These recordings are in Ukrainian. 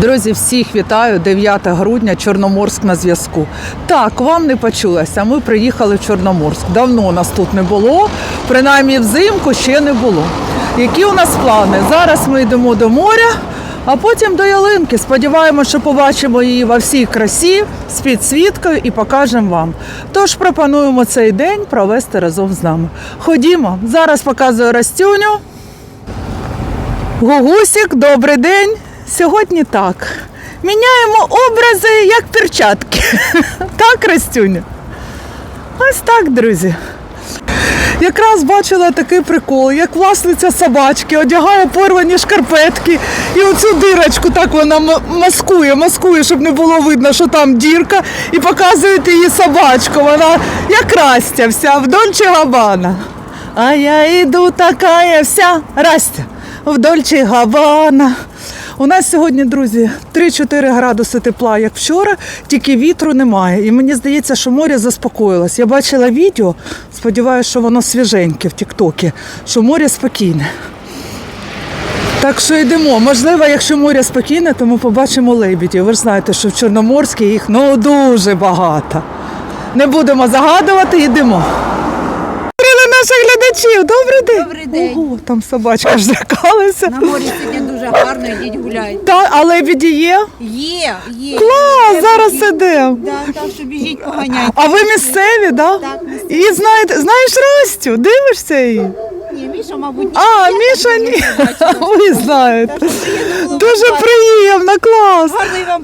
Друзі, всіх вітаю. 9 грудня, Чорноморськ на зв'язку. Так, вам не почулося. Ми приїхали в Чорноморськ. Давно нас тут не було, принаймні взимку ще не було. Які у нас плани? Зараз ми йдемо до моря, а потім до ялинки. Сподіваємося, що побачимо її во всій красі з підсвіткою і покажемо вам. Тож пропонуємо цей день провести разом з нами. Ходімо, зараз показую Растюню. Гугусік, добрий день. Сьогодні так. Міняємо образи як перчатки. Так, Растюня? Ось так, друзі. Якраз бачила такий прикол, як власниця собачки одягає порвані шкарпетки і оцю дирочку так вона маскує, маскує, щоб не було видно, що там дірка, і показує її собачку. Вона як Растя вся в Дольче Габана. А я йду така вся Растя в Дольче Габана. У нас сьогодні, друзі, 3-4 градуси тепла, як вчора, тільки вітру немає. І мені здається, що море заспокоїлось. Я бачила відео, сподіваюся, що воно свіженьке в Тіктокі, що море спокійне. Так що йдемо. Можливо, якщо море спокійне, то ми побачимо лебідів. Ви ж знаєте, що в Чорноморській їх ну дуже багато. Не будемо загадувати, йдемо. Привели наших глядачів. Добрий день. Добрий день. Ого, там собачка ж злякалася. На морі сьогодні дуже гарно, йдіть гуляйте. Та, а лебіді є? Є, є. Клас, зараз сидимо. Да, так що біжіть, поганяйте. А ви місцеві, да? Так, місцеві. І знаєте, знаєш Растю, дивишся її? Ні, Міша, мабуть, ні. А, Я Міша, так ні. не бачила. Ви знаєте. Так що приємно було Дуже побачити. приємно, клас. Гарної вам.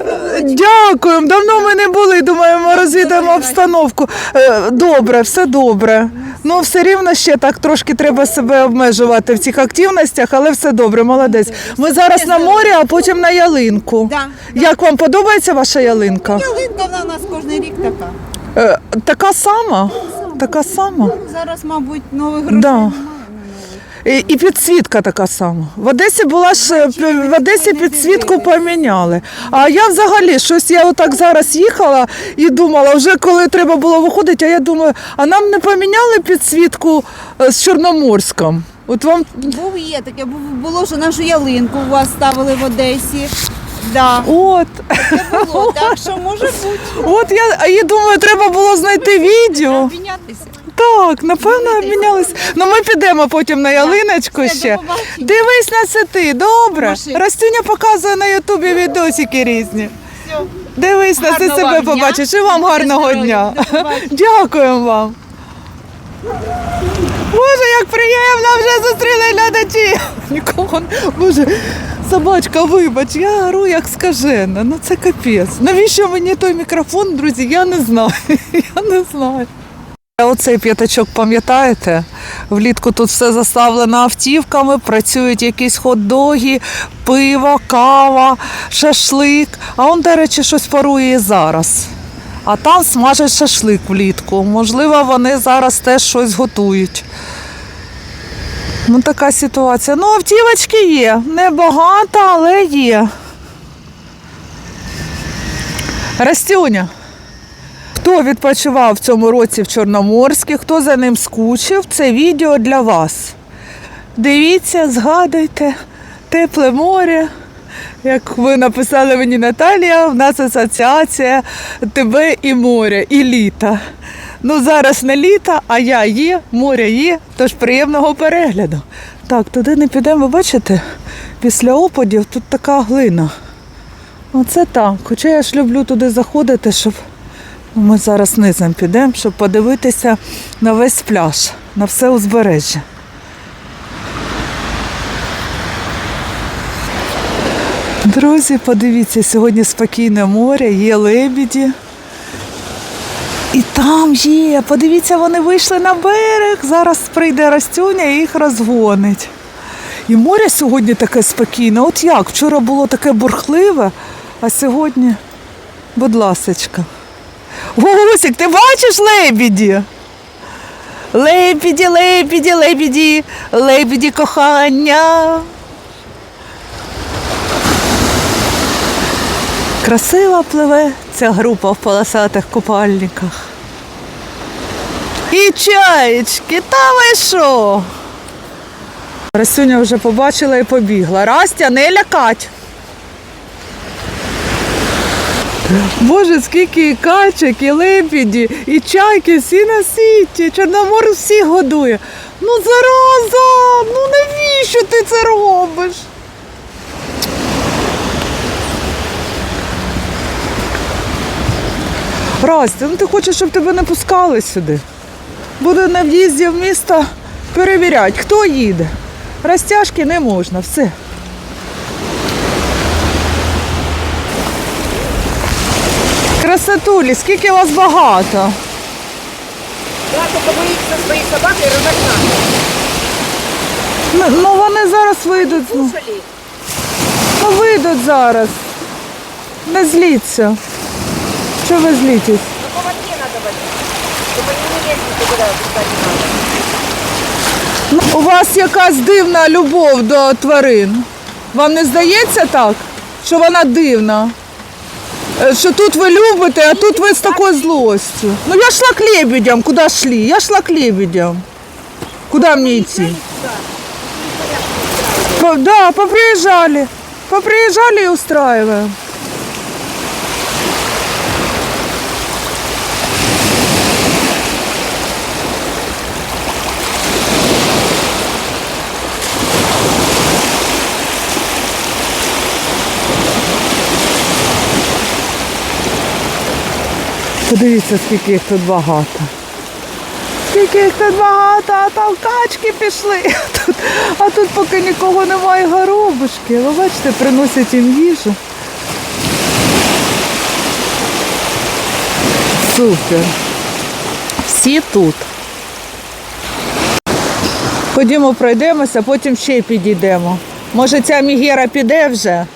Дякуємо. Давно ми не були. Думаю, ми розвідаємо обстановку. Е, Добре, все добре. Ну, все рівно ще так трошки треба себе обмежувати в цих активностях, але все добре, молодець. Ми зараз на морі, а потім на ялинку. Да, Як вам подобається ваша ялинка? Ялинка вона у нас кожен рік така. Е, Така сама? Така сама? Зараз, мабуть, нових грошей Да. немає. І, і підсвітка така сама. В Одесі була ж в Одесі підсвітку поміняли. А я взагалі щось я отак зараз їхала і думала, вже коли треба було виходити, а я думаю, а нам не поміняли підсвітку е, з Чорноморськом. От вам Був є таке, було, що нашу ялинку у вас ставили в Одесі. Да. от, Це було, так що може бути. от я я думаю, треба було знайти відео. Так, напевно, обмінялись. Ну ми підемо потім на ялиночку ще. Дивись на це ти, добре. Растюня показує на Ютубі відосики різні. Дивись на це себе побачиш. І вам гарного дня. Дякуємо вам. Боже, як приємно вже зустріли глядачі. Нікого Боже, собачка, вибач, я ору як скажена. Ну це капець. Навіщо мені той мікрофон, друзі? Я не знаю. Я не знаю. Оцей п'ятачок, пам'ятаєте? Влітку тут все заставлено автівками, працюють якісь хот-доги, пиво, кава, шашлик. А он, до речі, щось парує і зараз. А там смажать шашлик влітку. Можливо, вони зараз теж щось готують. Ну, така ситуація. Ну, автівочки є. Небагато, але є. Растюня. Хто відпочивав в цьому році в Чорноморській, хто за ним скучив, це відео для вас. Дивіться, згадуйте, тепле море. Як ви написали мені Наталія, в нас асоціація тебе і море, і літа. Ну зараз не літо, а я є, море є, тож приємного перегляду. Так, туди не підемо, ви бачите, після опадів тут така глина. Оце так. Хоча я ж люблю туди заходити, щоб ми зараз низом підемо, щоб подивитися на весь пляж, на все узбережжя. Друзі, подивіться, сьогодні спокійне море, є лебіді. І там є. Подивіться, вони вийшли на берег. Зараз прийде Растюня і їх розгонить. І море сьогодні таке спокійне. От як? Вчора було таке бурхливе, а сьогодні, будь ласочка. Гусик, ти бачиш лебіді? Лебіді, лебіді, лебіді, лебіді кохання. Красиво пливе ця група в полосатих купальниках. І чаєчки, та ви що? Расюня вже побачила і побігла. Растя, не лякать. Боже, скільки і качок, і лебіді, і чайки, всі на світі. Чорномор всіх годує. Ну, зараза! Ну навіщо ти це робиш? Растя, ну ти хочеш, щоб тебе не пускали сюди. Буду на в'їзді в місто перевіряти, хто їде. Розтяжки не можна, все. Красотулі, скільки вас багато. Да, только боится своей собакой рвать надо. Ну, ну вони зараз вийдуть. Ну, ну вийдуть зараз. Не зліться. Що ви злітесь? На поводке надо водить. Чтобы они не лезли туда, куда не надо. Ну, У вас якась дивна любов до тварин. Вам не здається так, що вона дивна? Е, Що тут ви любите, а тут ви з такою злостю. Ну я шла к лебедям, куди шли? Я шла к лебедям. Куди мені йти? По, да, поприїжджали. Поприїжджали і устраиваем. Подивіться, скільки їх тут багато. Скільки їх тут багато, а там качки пішли. А тут, а тут поки нікого немає горобушки. Ви бачите, приносять їм їжу. Супер. Всі тут. Ходімо, пройдемося, потім ще підійдемо. Може, ця мігера піде вже,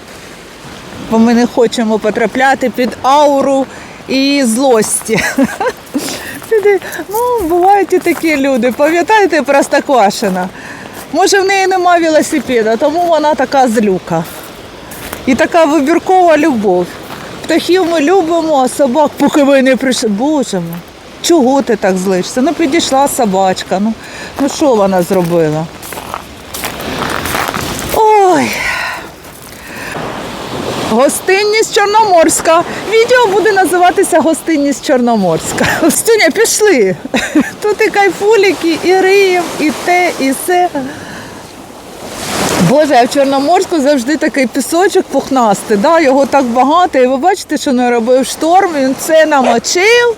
бо ми не хочемо потрапляти під ауру і злості. Ну, бувають і такі люди. Пам'ятаєте Простоквашина? Може, в неї нема велосипеда, тому вона така злюка. І така вибіркова любов. Птахів ми любимо, а собак, поки ви не прийшли. Боже мій, чого ти так злишся? Ну підійшла собачка. Ну, ну що вона зробила? Ой. Гостинність Чорноморська. Відео буде називатися Гостинність Чорноморська. Стюня, пішли. Тут і кайфуліки, і риєм, і те, і все. Боже, а в Чорноморську завжди такий пісочок пухнастий, да? його так багато. І ви бачите, що не робив шторм, він це намочив,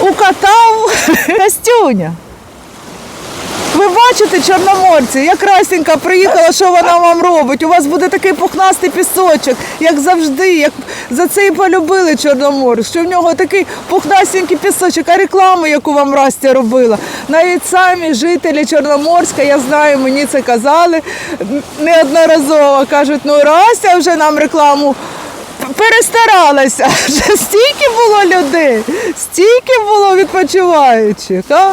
укатав. Костюня. Ви бачите, чорноморці, як Расінька приїхала, що вона вам робить? У вас буде такий пухнастий пісочок, як завжди, як за це і полюбили Чорномор, що в нього такий пухнастенький пісочок, а рекламу, яку вам Растя робила. Навіть самі жителі Чорноморська, я знаю, мені це казали неодноразово. Кажуть, ну Растя вже нам рекламу перестаралася. Вже стільки було людей, стільки було відпочиваючих. А?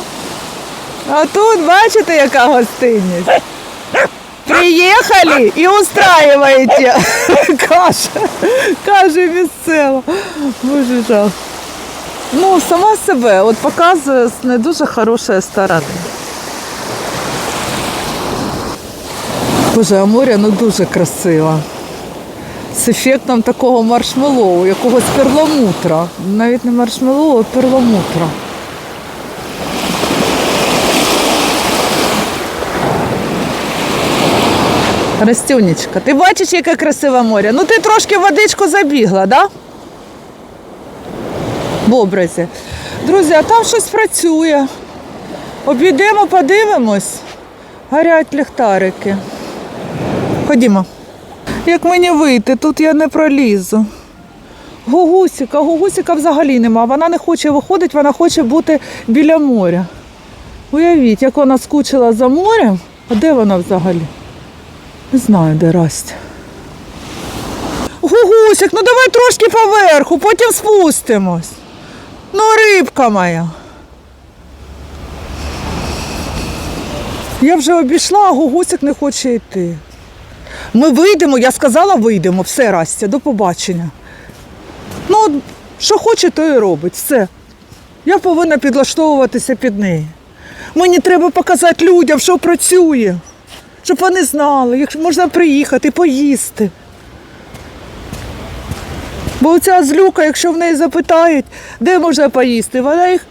А тут бачите, яка гостинність. Приїхали і устраиваете. Каже, каже місцево. Боже жах. Ну, сама себе от показує не дуже хорошої сторони. Боже, а море ну дуже красиво. З ефектом такого маршмеллоу, якогось перламутра. Навіть не маршмеллоу, а перламутра. Растюнечка, ти бачиш, яке красиве море? Ну ти трошки водичку забігла, да? В образі. Друзі, а там щось працює. Обійдемо, подивимось. Горять ліхтарики. Ходімо. Як мені вийти? Тут я не пролізу. Гугусіка, гугусіка взагалі нема. Вона не хоче виходити, вона хоче бути біля моря. Уявіть, як вона скучила за морем. А де вона взагалі? Не знаю, де Растя. Гугусик, ну давай трошки поверху, потім спустимось. Ну, рибка моя. Я вже обійшла, а гугусик не хоче йти. Ми вийдемо, я сказала, вийдемо. Все, Растя, до побачення. Ну, що хоче, то і робить. Все. Я повинна підлаштовуватися під неї. Мені треба показати людям, що працює щоб вони знали, як можна приїхати, поїсти. Бо ця злюка, якщо в неї запитають, де можна поїсти, вона їх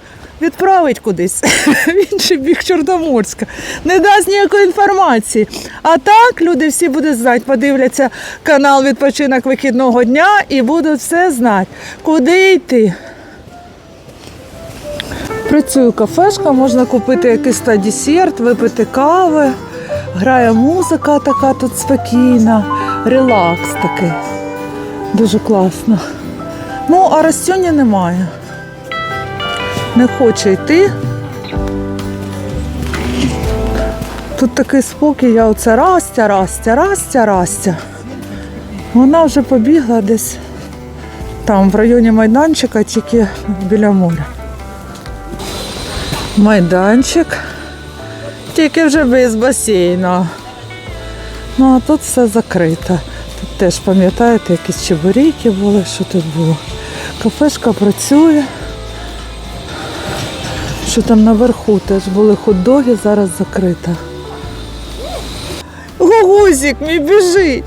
відправить кудись в інший бік Чорноморська. Не дасть ніякої інформації. А так люди всі будуть знати, подивляться канал відпочинок вихідного дня і будуть все знати, куди йти. Працює кафешка, можна купити якийсь та десерт, випити кави. Грає музика така тут спокійна, релакс такий. Дуже класно. Ну, а Растюні немає. Не хоче йти. Тут такий спокій, я оце Растя, Растя, Растя, Растя. Вона вже побігла десь там, в районі майданчика, тільки біля моря. Майданчик. Тільки вже без басейну. Ну, а тут все закрито. Тут теж, пам'ятаєте, якісь чебуріки були, що тут було. Кафешка працює. Що там наверху теж були хот-доги, зараз закрита. Гогузик, мій біжить.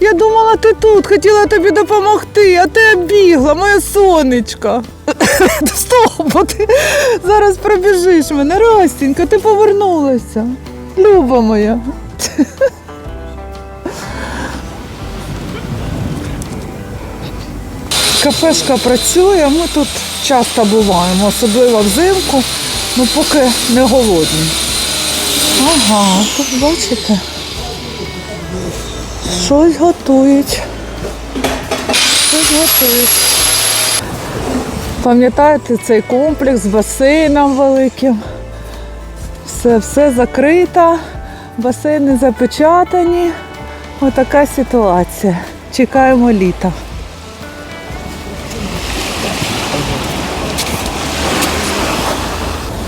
Я думала, ти тут, хотіла тобі допомогти, а ти бігла, моя сонечка. Стоп, бо ти зараз пробіжиш мене. Ростінька, ти повернулася. Люба моя. Кафешка працює, ми тут часто буваємо, особливо взимку, ну поки не голодні. Ага, тут бачите, щось готують. Щось готують. Пам'ятаєте цей комплекс з басейном великим? Все, все закрито, басейни запечатані. Отака ситуація. Чекаємо літа.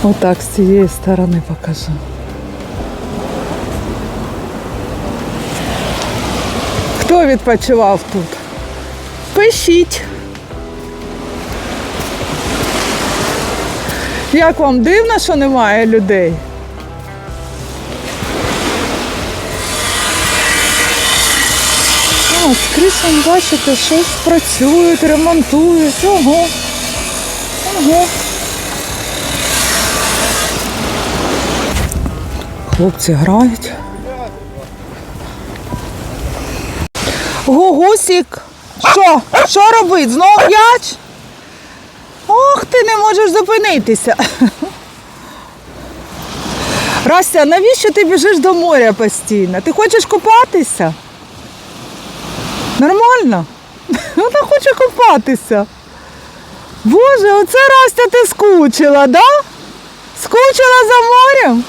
Отак з цієї сторони покажу. Хто відпочивав тут? Пишіть. Як вам дивно, що немає людей? О, скрізь, вон, бачите, щось працюють, ремонтують. Ого. Ого. Хлопці грають. Гугусік, що? Що робить? Знов м'яч? Ох, можеш зупинитися. Растя, навіщо ти біжиш до моря постійно? Ти хочеш купатися? Нормально? Вона хоче купатися. Боже, оце Растя ти скучила, да? Скучила за морем?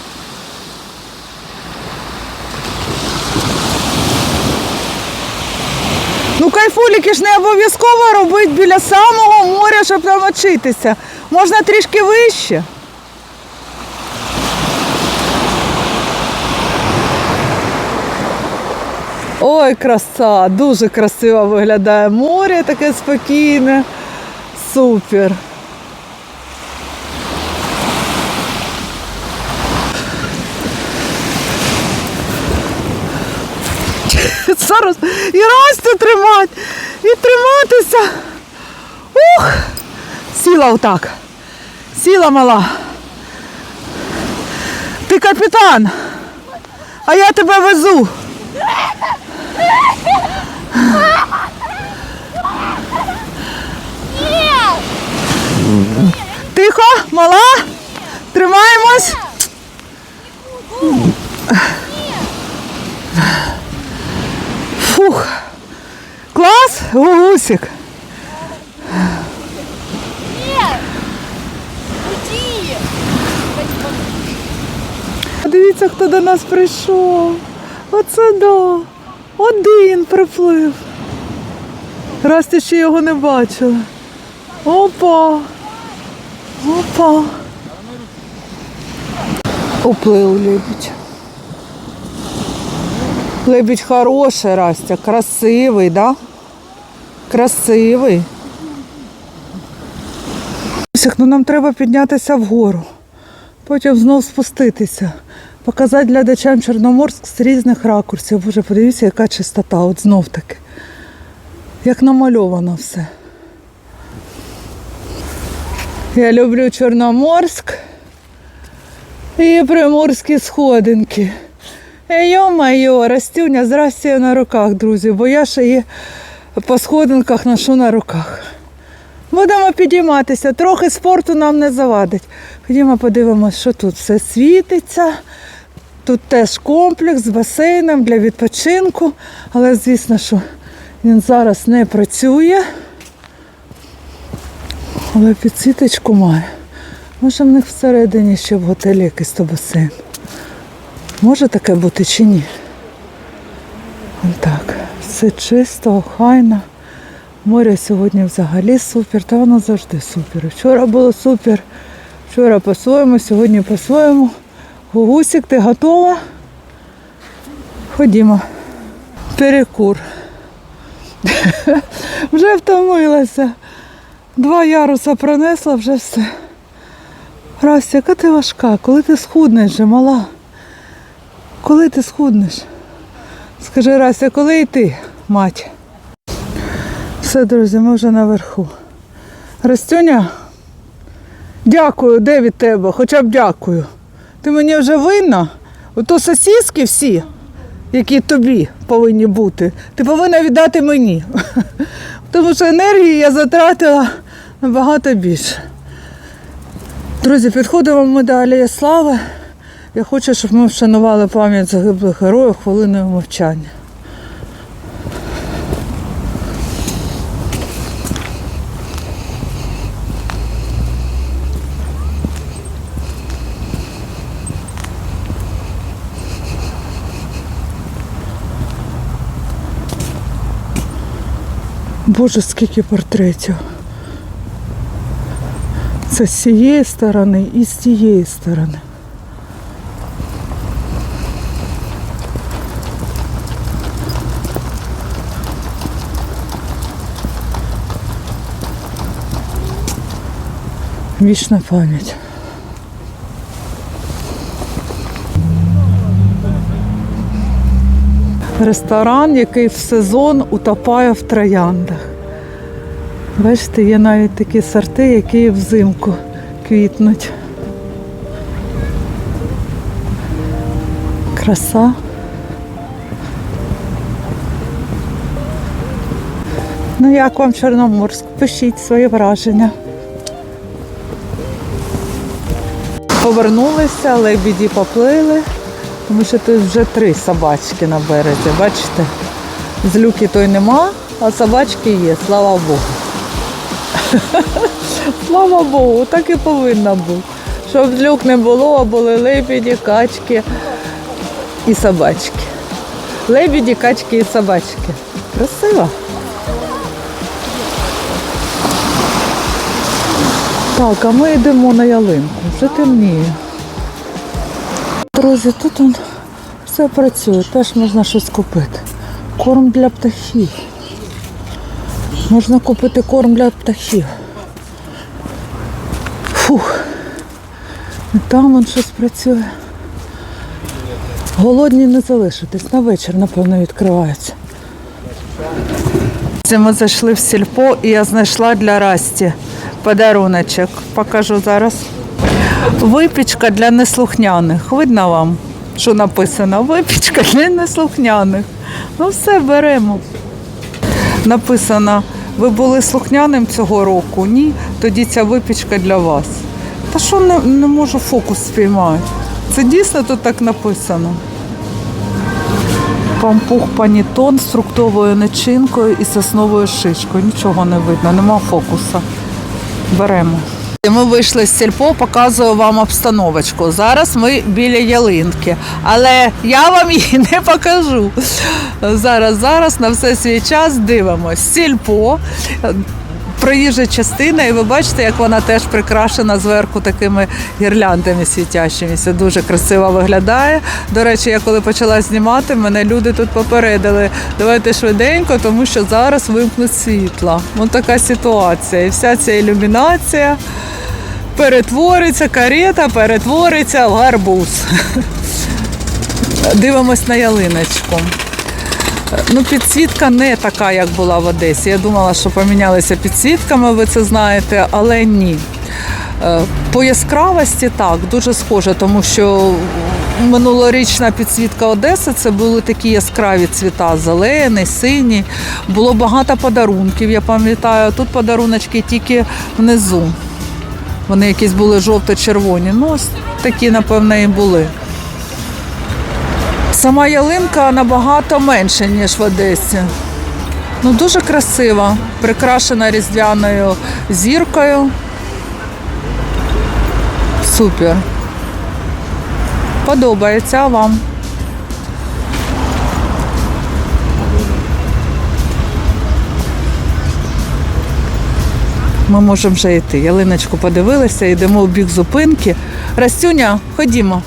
Ну, кайфуліки ж не обов'язково робити біля самого моря, щоб намочитися. Можна трішки вище. Ой, краса, дуже красиво виглядає море, таке спокійне. Супер. Зараз і Растю тримати, і триматися. Ух! Сіла отак. Сіла мала. Ти капітан, а я тебе везу. Тихо, мала. Тримаємось. Фух. Клас, гусик. Дивіться, хто до нас прийшов. Оце да. Один приплив. Раз ти ще його не бачила. Опа. Опа. Уплив лебідь. Лебідь хороший, Растя, красивий, да? Красивий. Ну нам треба піднятися вгору, потім знов спуститися, показати глядачам Чорноморськ з різних ракурсів. Боже, подивіться, яка чистота, от знов таки. як намальовано все. Я люблю Чорноморськ і приморські сходинки. Е, Йо-майо, Растюня, здрасте на руках, друзі, бо я ще її по сходинках ношу на руках. Будемо підійматися, трохи спорту нам не завадить. Ходімо подивимося, що тут все світиться. Тут теж комплекс з басейном для відпочинку, але звісно, що він зараз не працює. Але підсвіточку має. Може в них всередині ще в готелі якийсь то басейн. Може таке бути чи ні? Так. Все чисто, охайно. Море сьогодні взагалі супер, та воно завжди супер. Вчора було супер, вчора по-своєму, сьогодні по-своєму. Гусік, ти готова? Ходімо. Перекур. вже втомилася. Два яруса пронесла, вже все. Растя, яка ти важка, коли ти схуднеш же, мала? Коли ти схуднеш? Скажи, Растя, коли йти, мать? Все, друзі, ми вже наверху. Растюня, дякую, де від тебе? Хоча б дякую. Ти мені вже винна? Ото сосіски всі, які тобі повинні бути, ти повинна віддати мені. Тому що енергії я затратила набагато більше. Друзі, підходимо ми до Алеї Слави. Я хочу, щоб ми вшанували пам'ять загиблих героїв хвилиною мовчання. Боже, скільки портретів. Це з цієї сторони і з тієї сторони. Вічна пам'ять. Ресторан, який в сезон утопає в трояндах. Бачите, є навіть такі сорти, які взимку квітнуть. Краса. Ну як вам Чорноморськ? Пишіть свої враження. Повернулися, лебіді поплили, тому що тут вже три собачки на березі. Бачите? Злюки той нема, а собачки є, слава Богу. Слава Богу, так і повинна бути. Щоб злюк не було, а були лебіді, качки і собачки. Лебіді, качки і собачки. Красиво. Так, а ми йдемо на ялинку, вже темніє. Друзі, тут он все працює, теж можна щось купити. Корм для птахів. Можна купити корм для птахів. Фух. І там он щось працює. Голодні не залишитись. На вечір, напевно, відкриваються. Ми зайшли в сільпо і я знайшла для Расті подаруночок. Покажу зараз. Випічка для неслухняних. Видно вам, що написано? Випічка для неслухняних. Ну все беремо. Написано, ви були слухняним цього року? Ні, тоді ця випічка для вас. Та що не, не можу фокус спіймати? Це дійсно тут так написано. Пампух панітон з фруктовою начинкою і сосновою шишкою. Нічого не видно, нема фокуса. Беремо. Ми вийшли з сільпо, показую вам обстановочку. Зараз ми біля ялинки, але я вам її не покажу. Зараз, зараз на все свій час дивимось. Сільпо, проїжджа частина, і ви бачите, як вона теж прикрашена зверху такими гірляндами світящимися. Дуже красиво виглядає. До речі, я коли почала знімати, мене люди тут попередили. Давайте швиденько, тому що зараз вимкнуть світло. Ось така ситуація. І вся ця ілюмінація перетвориться, карета перетвориться в гарбуз. Дивимось на ялиночку. Ну, підсвітка не така, як була в Одесі. Я думала, що помінялися підсвітками, ви це знаєте, але ні. Е, По яскравості так, дуже схоже, тому що минулорічна підсвітка Одеси це були такі яскраві цвіта, зелений, синій. Було багато подарунків, я пам'ятаю. Тут подаруночки тільки внизу. Вони якісь були жовто-червоні. Ну, такі, напевно, і були. Сама ялинка набагато менша, ніж в Одесі. Ну, дуже красива, прикрашена різдвяною зіркою. Супер. Подобається вам. Ми можемо вже йти. Ялиночку подивилися, йдемо в бік зупинки. Растюня, ходімо.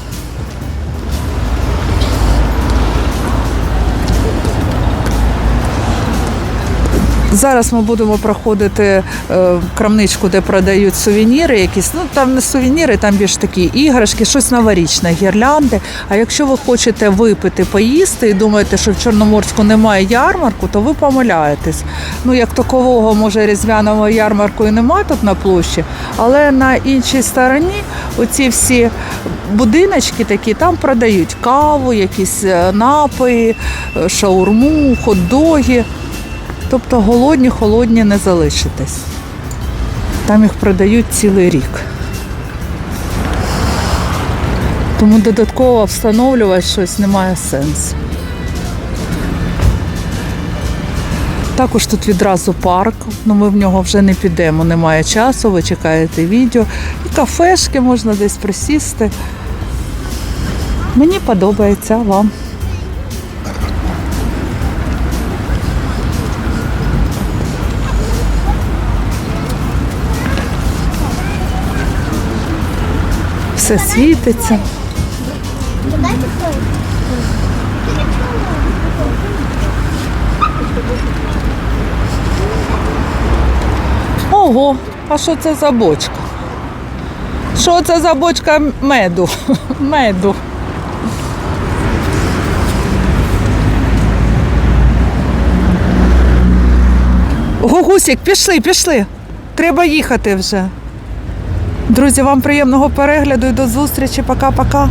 Зараз ми будемо проходити е, крамничку, де продають сувеніри, якісь ну там не сувеніри, там більш такі іграшки, щось новорічне, гірлянди. А якщо ви хочете випити, поїсти і думаєте, що в Чорноморську немає ярмарку, то ви помиляєтесь. Ну як такового, може, різдвяного ярмарку і немає тут на площі, але на іншій стороні оці всі будиночки такі там продають каву, якісь е, напої, е, шаурму, хот-доги. Тобто голодні, холодні не залишитесь. Там їх продають цілий рік. Тому додатково встановлювати щось немає сенсу. Також тут відразу парк, але ми в нього вже не підемо, немає часу, ви чекаєте відео. І кафешки можна десь присісти. Мені подобається вам. Все світиться. Ого, а що це за бочка? Що це за бочка меду? Меду. Гугусік, пішли, пішли. Треба їхати вже. Друзі, вам приємного перегляду і до зустрічі. Пока-пока.